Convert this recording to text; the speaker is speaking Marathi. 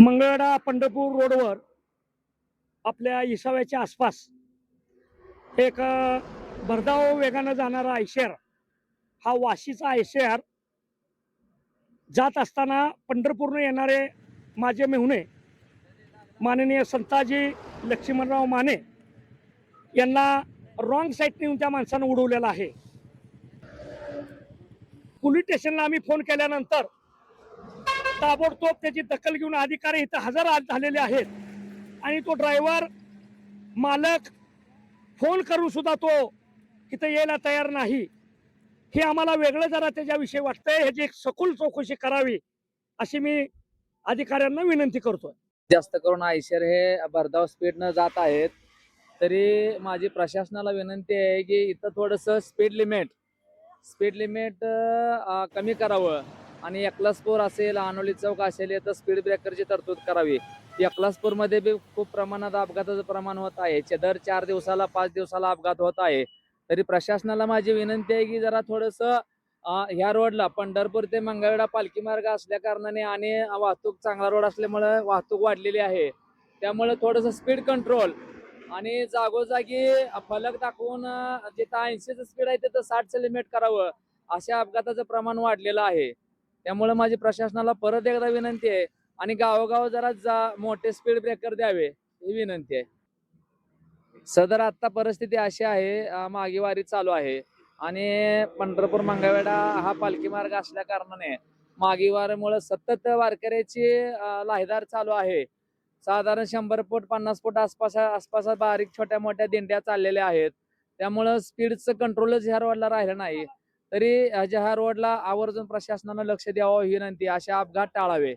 मंगळडा पंढरपूर रोडवर आपल्या इसाव्याच्या आसपास एक भरधाव वेगानं जाणारा आयशर हा वाशीचा आयशर जात असताना पंढरपूरनं येणारे माझे मेहुणे माननीय संताजी लक्ष्मणराव माने यांना रॉंग साईडने येऊन त्या माणसानं उडवलेलं आहे. पोलीस स्टेशनला आम्ही फोन केल्यानंतर ताबडतोब त्याची दखल घेऊन अधिकारी इथं हजर आज झालेले आहेत. आणि तो ड्रायव्हर मालक फोन करून सुद्धा तो इथं यायला तयार नाही. हे आम्हाला वेगळं जरा त्याच्याविषयी वाटतंय ह्याची एक सखोल चौकशी करावी अशी मी अधिकाऱ्यांना विनंती करतोय. जास्त करून आयशर हे भरधाव स्पीडनं जात आहेत. तरी माझी प्रशासनाला विनंती आहे की इथं थोडंसं स्पीड लिमिट स्पीड लिमिट कमी करावं. आणि एकलासपूर असेल आनोली चौक असेल तर स्पीड ब्रेकरची तरतूद करावी. एकलासपूरमध्ये बी खूप प्रमाणात अपघाताचं प्रमाण होत आहे. चे- दर चार दिवसाला पाच दिवसाला अपघात होत आहे. तरी प्रशासनाला माझी विनंती आहे की जरा थोडंसं ह्या रोडला पंढरपूर ते मंगळवेढा पालखी मार्ग असल्या कारणाने आणि वाहतूक चांगला रोड असल्यामुळे वाहतूक वाढलेली आहे. त्यामुळे थोडंसं स्पीड कंट्रोल आणि जागोजागी फलक दाखवून जिथं ऐंशीचं स्पीड आहे तिथं साठ लिमिट करावं अशा अपघाताचं प्रमाण वाढलेलं आहे. त्यामुळे माझी प्रशासनाला परत एकदा विनंती आहे आणि गावोगाव जरा जा मोठे स्पीड ब्रेकर द्यावे ही विनंती आहे. सदर आता परिस्थिती अशी आहे मागेवारी चालू आहे आणि पंढरपूर मंगळवेढा हा पालखी मार्ग असल्या कारणाने मागेवारीमुळे सतत वारकऱ्याची लाहीदार चालू आहे. साधारण शंभर फूट पन्नास फूट आसपास आसपास बारीक छोट्या मोठ्या दिंड्या चाललेल्या आहेत. त्यामुळं स्पीडचं कंट्रोलच ह्या रोडला राहिलं नाही. तरी ह्या रोडला आवर्जून प्रशासनानं लक्ष द्यावं विनंती असे अपघात टाळावे.